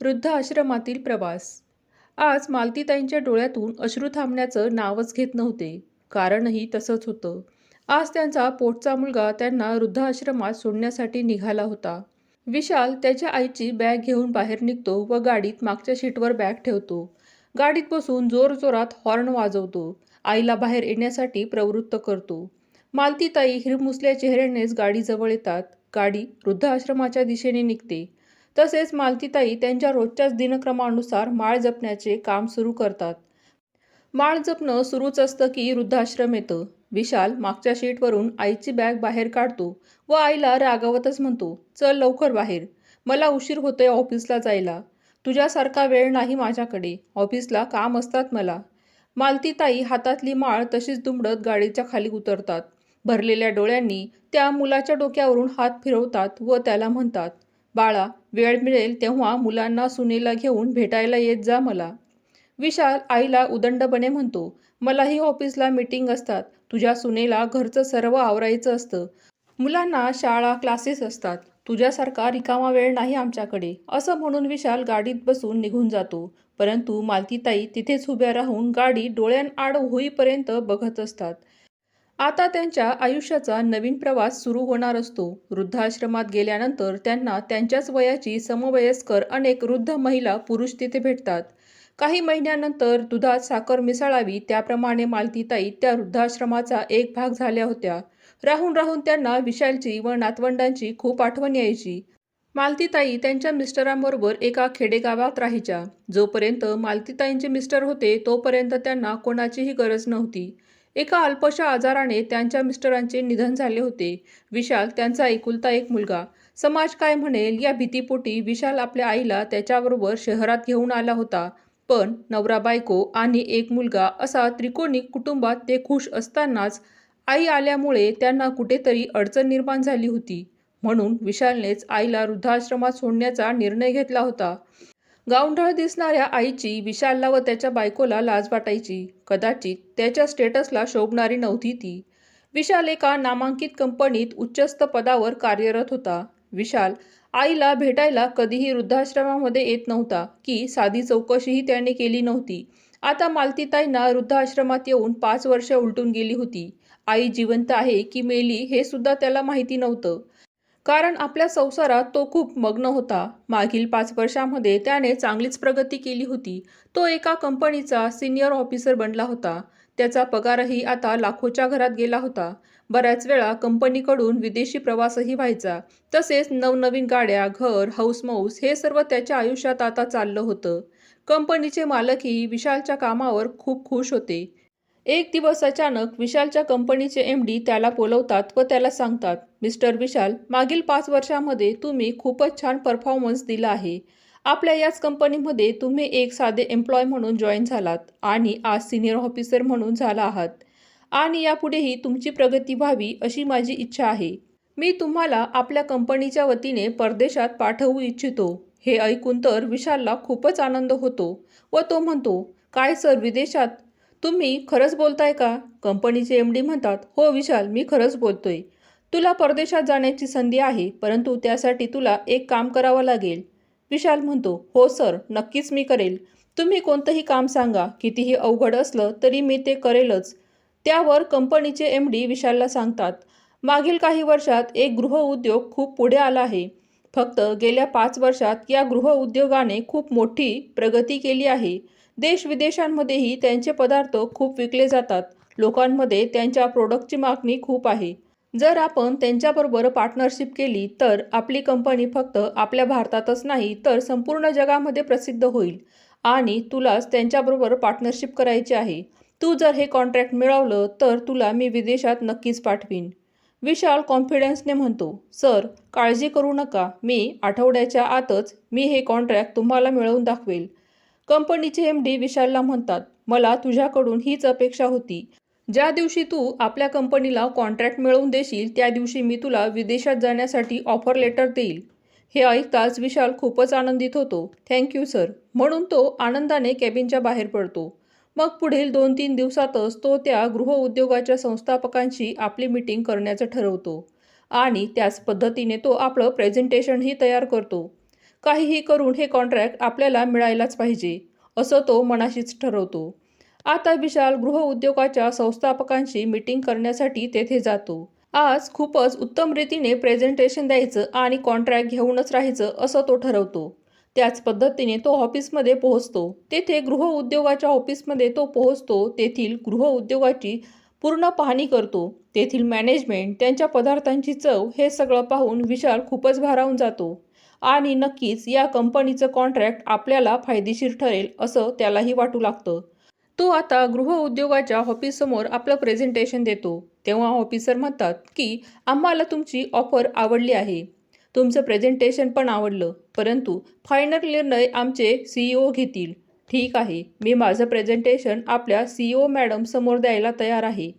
वृद्ध आश्रमातील प्रवास. आज मालतीताईंच्या डोळ्यातून अश्रू थांबण्याचं नावच घेत नव्हते. कारणही तसंच होतं. आज त्यांचा पोटचा मुलगा त्यांना वृद्धाश्रमात सोडण्यासाठी निघाला होता. विशाल त्याच्या आईची बॅग घेऊन बाहेर निघतो व गाडीत मागच्या शीटवर बॅग ठेवतो. गाडीत बसून जोरजोरात हॉर्न वाजवतो. आईला बाहेर येण्यासाठी प्रवृत्त करतो. मालतीताई हिरमुसल्या चेहऱ्यानेच गाडीजवळ येतात. गाडी वृद्धाश्रमाच्या दिशेने निघते. तसेच मालतीताई त्यांच्या रोजच्याच दिनक्रमानुसार माळ जपण्याचे काम सुरू करतात. माळ जपणं सुरूच असतं की वृद्धाश्रम येतं. विशाल मागच्या शीटवरून आईची बॅग बाहेर काढतो व आईला रागावतच म्हणतो चल लवकर बाहेर. मला उशीर होतोय ऑफिसला जायला. तुझ्यासारखा वेळ नाही माझ्याकडे. ऑफिसला काम असतात मला. मालतीताई हातातली माळ तशीच दुमडत गाडीच्या खाली उतरतात. भरलेल्या डोळ्यांनी त्या मुलाच्या डोक्यावरून हात फिरवतात व त्याला म्हणतात बाळा वेळ मिळेल तेव्हा मुलांना सुनेला घेऊन भेटायला येत जा मला. विशाल आईला उदंडपणे म्हणतो मलाही ऑफिसला मीटिंग असतात. तुझ्या सुनेला घरचं सर्व आवरायचं असतं. मुलांना शाळा क्लासेस असतात. तुझ्यासारखा रिकामा वेळ नाही आमच्याकडे असं म्हणून विशाल गाडीत बसून निघून जातो. परंतु मालतीताई तिथेच उभ्या राहून गाडी डोळ्यांआड होईपर्यंत बघत असतात. आता त्यांच्या आयुष्याचा नवीन प्रवास सुरू होणार असतो. वृद्धाश्रमात गेल्यानंतर त्यांना त्यांच्याच वयाची समवयस्कर अनेक वृद्ध महिला पुरुष तिथे भेटतात. काही महिन्यानंतर दुधात साखर मिसळावी त्याप्रमाणे मालतीताई त्या वृद्धाश्रमाचा एक भाग झाल्या होत्या. राहून राहून त्यांना विशालची व नातवंडांची खूप आठवण यायची. मालतीताई त्यांच्या मिस्टरांबरोबर एका खेडेगावात राहायच्या. जोपर्यंत मालतीताईंचे मिस्टर होते तोपर्यंत त्यांना कोणाचीही गरज नव्हती. एका अल्पशा आजाराने त्यांच्या मिस्टरांचे निधन झाले होते. विशाल त्यांचा एकुलता एक मुलगा. समाज काय म्हणेल या भीतीपोटी विशाल आपल्या आईला त्याच्याबरोबर शहरात घेऊन आला होता. पण नवरा बायको आणि एक मुलगा असा त्रिकोणी कुटुंबात ते खुश असतानाच आई आल्यामुळे त्यांना कुठेतरी अडचण निर्माण झाली होती. म्हणून विशालनेच आईला वृद्धाश्रमात सोडण्याचा निर्णय घेतला होता. गावंढळ दिसणाऱ्या आईची विशालला व त्याच्या बायकोला लाज वाटायची. कदाचित त्याच्या स्टेटसला शोभणारी नव्हती ती. विशाल एका नामांकित कंपनीत उच्चस्थ पदावर कार्यरत होता. विशाल आईला भेटायला कधीही वृद्धाश्रमामध्ये येत नव्हता की साधी चौकशीही त्याने केली नव्हती. आता मालतीताईंना वृद्धाश्रमात येऊन पाच वर्ष उलटून गेली होती. आई जिवंत आहे की मेली हे सुद्धा त्याला माहिती नव्हतं. कारण आपल्या संसारात तो खूप मग्न होता. मागील पाच वर्षामध्ये त्याने चांगलीच प्रगती केली होती. तो एका कंपनीचा सिनियर ऑफिसर बनला होता. त्याचा पगारही आता लाखोच्या घरात गेला होता. बऱ्याच वेळा कंपनीकडून विदेशी प्रवासही व्हायचा. तसेच नवनवीन गाड्या घर हाऊसमौस हे सर्व त्याच्या आयुष्यात आता चाललं होतं. कंपनीचे मालकही विशालच्या कामावर खूप खुश होते. एक दिवस अचानक विशालच्या कंपनीचे एम डी त्याला बोलवतात व त्याला सांगतात मिस्टर विशाल मागील पाच वर्षामध्ये तुम्ही खूपच छान परफॉर्मन्स दिला आहे. आपल्या याच कंपनीमध्ये तुम्ही एक साधे एम्प्लॉय म्हणून जॉईन झालात आणि आज सिनियर ऑफिसर म्हणून झाला आहात. आणि यापुढेही तुमची प्रगती व्हावी अशी माझी इच्छा आहे. मी तुम्हाला आपल्या कंपनीच्या वतीने परदेशात पाठवू इच्छितो. हे ऐकून तर विशालला खूपच आनंद होतो व तो म्हणतो काय सर विदेशात तुम्ही खरंच बोलताय का? कंपनीचे एम डी म्हणतात हो विशाल मी खरंच बोलतोय. तुला परदेशात जाण्याची संधी आहे परंतु त्यासाठी तुला एक काम करावं लागेल. विशाल म्हणतो हो सर नक्कीच मी करेल. तुम्ही कोणतंही काम सांगा कितीही अवघड असलं तरी मी ते करेलच. त्यावर कंपनीचे एम डी विशालला सांगतात मागील काही वर्षात एक गृहउद्योग खूप पुढे आला आहे. फक्त गेल्या पाच वर्षात या गृहउद्योगाने खूप मोठी प्रगती केली आहे. देश विदेशांमध्येही त्यांचे पदार्थ खूप विकले जातात. लोकांमध्ये त्यांच्या प्रोडक्टची मागणी खूप आहे. जर आपण त्यांच्याबरोबर पार्टनरशिप केली तर आपली कंपनी फक्त आपल्या भारतातच नाही तर संपूर्ण जगामध्ये प्रसिद्ध होईल. आणि तुलाच त्यांच्याबरोबर पार्टनरशिप करायची आहे. तू जर हे कॉन्ट्रॅक्ट मिळवलं तर तुला मी विदेशात नक्कीच पाठवीन. विशाल कॉन्फिडन्सने म्हणतो सर काळजी करू नका. मी आठवड्याच्या आतच मी हे कॉन्ट्रॅक्ट तुम्हाला मिळवून दाखवेल. कंपनीचे एम डी विशालला म्हणतात मला तुझ्याकडून हीच अपेक्षा होती. ज्या दिवशी तू आपल्या कंपनीला कॉन्ट्रॅक्ट मिळवून देशील त्या दिवशी मी तुला विदेशात जाण्यासाठी ऑफर लेटर देईल. हे ऐकताच विशाल खूपच आनंदित होतो. थँक्यू सर म्हणून तो आनंदाने कॅबिनच्या बाहेर पडतो. मग पुढील दोन तीन दिवसातच तो त्या गृहउद्योगाच्या संस्थापकांशी आपली मीटिंग करण्याचं ठरवतो आणि त्याच पद्धतीने तो आपलं प्रेझेंटेशनही तयार करतो. काहीही करून हे कॉन्ट्रॅक्ट आपल्याला मिळायलाच पाहिजे असं तो मनाशीच ठरवतो. आता विशाल गृहउद्योगाच्या संस्थापकांशी मीटिंग करण्यासाठी तेथे जातो. आज खूपच उत्तम रीतीने प्रेझेंटेशन द्यायचं आणि कॉन्ट्रॅक्ट घेऊनच राहायचं असं तो ठरवतो. त्याच पद्धतीने तो ऑफिसमध्ये पोहोचतो. तेथे गृहउद्योगाच्या ऑफिसमध्ये तो पोहोचतो तेथील गृहउद्योगाची पूर्ण पाहणी करतो. तेथील मॅनेजमेंट त्यांच्या पदार्थांची चव हे सगळं पाहून विशाल खूपच भारावून जातो. आणि नक्कीच या कंपनीचं कॉन्ट्रॅक्ट आपल्याला फायदेशीर ठरेल असं त्यालाही वाटू लागतं. तो आता गृहउद्योगाच्या ऑफिससमोर आपलं प्रेझेंटेशन देतो. तेव्हा ऑफिसर म्हणतात की आम्हाला तुमची ऑफर आवडली आहे. तुमचं प्रेझेंटेशन पण आवडलं परंतु फायनल निर्णय आमचे सी ई ओ घेतील. ठीक आहे मी माझं प्रेझेंटेशन आपल्या सी ई ओ मॅडम समोर द्यायला तयार आहे.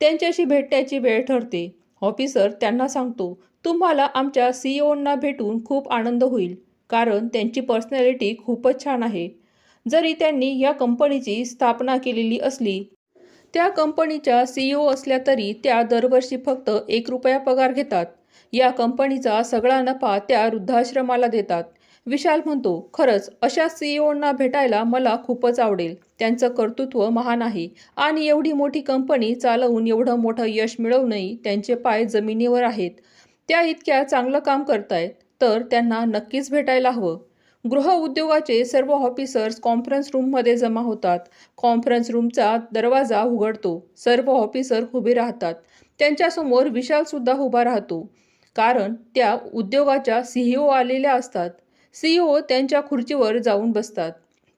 त्यांच्याशी भेटण्याची वेळ ठरते. ऑफिसर त्यांना सांगतो तुम्हाला आमच्या सीईओंना भेटून खूप आनंद होईल कारण त्यांची पर्सनॅलिटी खूपच छान आहे. जरी त्यांनी या कंपनीची स्थापना केलेली असली त्या कंपनीच्या सी ई ओ असल्या तरी त्या दरवर्षी फक्त एक रुपया पगार घेतात. या कंपनीचा सगळा नफा त्या वृद्धाश्रमाला देतात. विशाल म्हणतो खरंच अशा सी ई भेटायला मला खूपच आवडेल. त्यांचं कर्तृत्व महान आहे आणि एवढी मोठी कंपनी चालवून एवढं मोठं यश मिळवूनही त्यांचे पाय जमिनीवर आहेत. त्या इतक्या चांगलं काम करतायत तर त्यांना नक्कीच भेटायला हवं. गृह उद्योगाचे सर्व ऑफिसर्स कॉन्फरन्स रूममध्ये जमा होतात. कॉन्फरन्स रूमचा दरवाजा उघडतो. सर्व ऑफिसर उभे राहतात. त्यांच्यासमोर विशालसुद्धा उभा राहतो. कारण त्या उद्योगाच्या सी ई ओ आलेल्या असतात. सी ई ओ त्यांच्या खुर्चीवर जाऊन बसतात.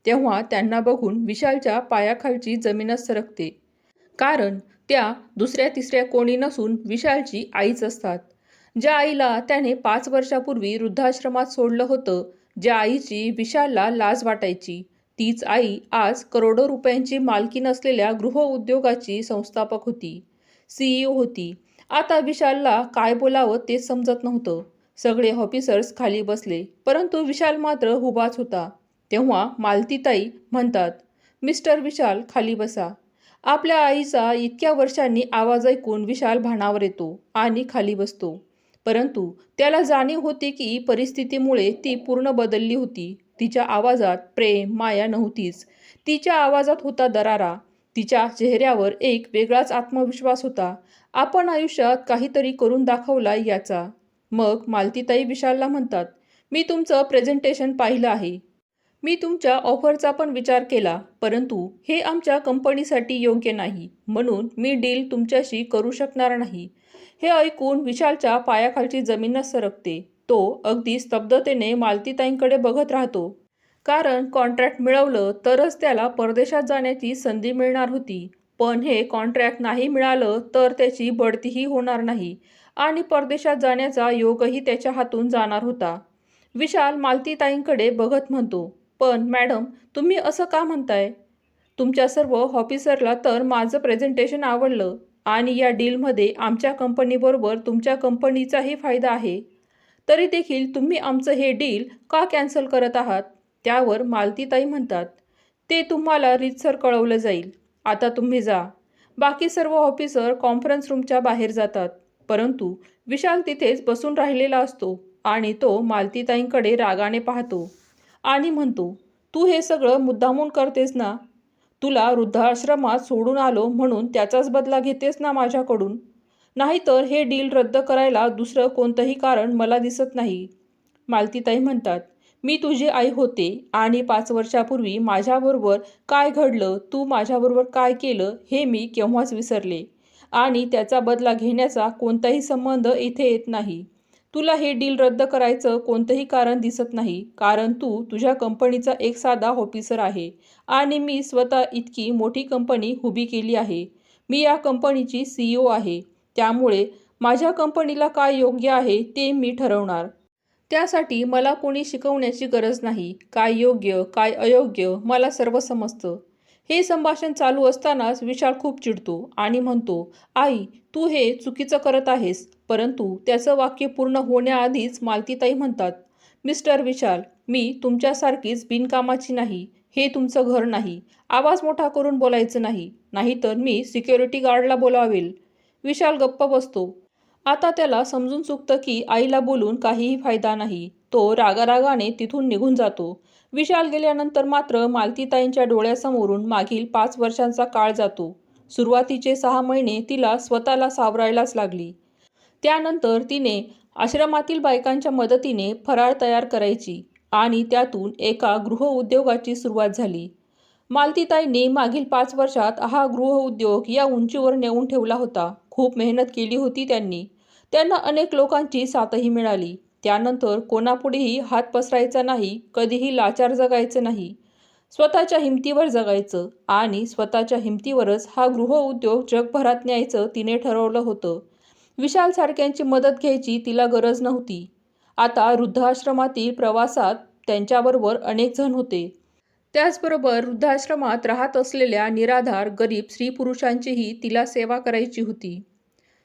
तेव्हा त्यांना बघून विशालच्या पायाखालची जमीनच सरकते. कारण त्या दुसऱ्या तिसऱ्या कोणी नसून विशालची आईच असतात. ज्या आईला त्याने पाच वर्षापूर्वी वृद्धाश्रमात सोडलं होतं ज्या आईची विशालला लाज वाटायची. तीच आई आज करोडो रुपयांची मालकी नसलेल्या गृहउद्योगाची संस्थापक होती. सीईओ होती. आता विशालला काय बोलावं ते समजत नव्हतं. सगळे ऑफिसर्स खाली बसले परंतु विशाल मात्र उभाच होता. तेव्हा मालतीताई म्हणतात मिस्टर विशाल खाली बसा. आपल्या आईचा इतक्या वर्षांनी आवाज ऐकून विशाल भानावर येतो आणि खाली बसतो. परंतु त्याला जाणीव होती की परिस्थितीमुळे ती पूर्ण बदलली होती. तिच्या आवाजात प्रेम माया नव्हतीच. तिच्या आवाजात होता दरारा. तिच्या चेहऱ्यावर एक वेगळाच आत्मविश्वास होता. आपण आयुष्यात काहीतरी करून दाखवला याचा. मग मालतीताई विशालला म्हणतात मी तुमचं प्रेझेंटेशन पाहिलं आहे. मी तुमच्या ऑफरचा पण विचार केला परंतु हे आमच्या कंपनीसाठी योग्य नाही. म्हणून मी डील तुमच्याशी करू शकणार नाही. हे ऐकून विशालच्या पायाखालची जमीनच सरकते. तो अगदी स्तब्धतेने मालतीताईंकडे बघत राहतो. कारण कॉन्ट्रॅक्ट मिळवलं तरच त्याला परदेशात जाण्याची संधी मिळणार होती. पण हे कॉन्ट्रॅक्ट नाही मिळालं तर त्याची बढतीही होणार नाही आणि परदेशात जाण्याचा योगही त्याच्या हातून जाणार होता. विशाल मालतीताईंकडे बघत म्हणतो पण मॅडम तुम्ही असं का म्हणताय? तुमच्या सर्व ऑफिसरला तर माझं प्रेझेंटेशन आवडलं. आणि या डीलमध्ये आमच्या कंपनीबरोबर तुमच्या कंपनीचाही फायदा आहे. तरी देखील तुम्ही आमचं हे डील का कॅन्सल करत आहात? त्यावर मालतीताई म्हणतात. ते तुम्हाला रीतसर कळवलं जाईल. आता तुम्ही जा. बाकी सर्व ऑफिसर कॉन्फरन्स रूमच्या बाहेर जातात. परंतु विशाल तिथेच बसून राहिलेला असतो आणि तो मालतीताईंकडे रागाने पाहतो आणि म्हणतो तू हे सगळं मुद्दामून करतेस ना? तुला वृद्धाश्रमात सोडून आलो म्हणून त्याचाच बदला घेतेस ना माझ्याकडून? नाहीतर हे डील रद्द करायला दुसरं कोणतंही कारण मला दिसत नाही. मालतीताई म्हणतात मी तुझी आई होते आणि पाच वर्षापूर्वी माझ्याबरोबर काय घडलं तू माझ्याबरोबर काय केलं हे मी केव्हाच विसरले. आणि त्याचा बदला घेण्याचा कोणताही संबंध इथे येत नाही. तुला हे डील रद्द करायचं कोणतंही कारण दिसत नाही कारण तू तुझ्या कंपनीचा एक साधा ऑफिसर आहे आणि मी स्वतः इतकी मोठी कंपनी उभी केली आहे. मी या कंपनीची सी ई ओ आहे. त्यामुळे माझ्या कंपनीला काय योग्य आहे ते मी ठरवणार. त्यासाठी मला कोणी शिकवण्याची गरज नाही. काय योग्य काय अयोग्य मला सर्व समजतं. हे संभाषण चालू असतानाच विशाल खूप चिडतो आणि म्हणतो आई तू हे चुकीचं करत आहेस परंतु त्याचं वाक्य पूर्ण होण्याआधीच मालतीताई म्हणतात मिस्टर विशाल मी तुमच्यासारखीच बिनकामाची नाही हे तुमचं घर नाही आवाज मोठा करून बोलायचं नाही नाहीतर मी सिक्युरिटी गार्डला बोलावेल. विशाल गप्प बसतो. आता त्याला समजून चुकतं की आईला बोलून काहीही फायदा नाही. तो रागारागाने तिथून निघून जातो. विशाल गेल्यानंतर मात्र मालतीताईंच्या डोळ्यासमोरून मागील पाच वर्षांचा काळ जातो. सुरुवातीचे सहा महिने तिला स्वतःला सावरायलाच लागली. त्यानंतर तिने आश्रमातील बायकांच्या मदतीने फराळ तयार करायची आणि त्यातून एका गृहउद्योगाची सुरुवात झाली. मालतीताईंनी मागील पाच वर्षात हा गृहउद्योग या उंचीवर नेऊन ठेवला होता. खूप मेहनत केली होती त्यांनी. त्यांना अनेक लोकांची साथही मिळाली. त्यानंतर कोणापुढेही हात पसरायचा नाही कधीही लाचार जगायचं नाही. स्वतःच्या हिमतीवर जगायचं आणि स्वतःच्या हिमतीवरच हा गृहउद्योग जगभरात न्यायचं तिने ठरवलं होतं. विशालसारख्यांची मदत घ्यायची तिला गरज नव्हती. आता वृद्धाश्रमातील प्रवासात त्यांच्याबरोबर अनेक जण होते. त्याचबरोबर वृद्धाश्रमात राहत असलेल्या निराधार गरीब स्त्री पुरुषांचीही तिला सेवा करायची होती.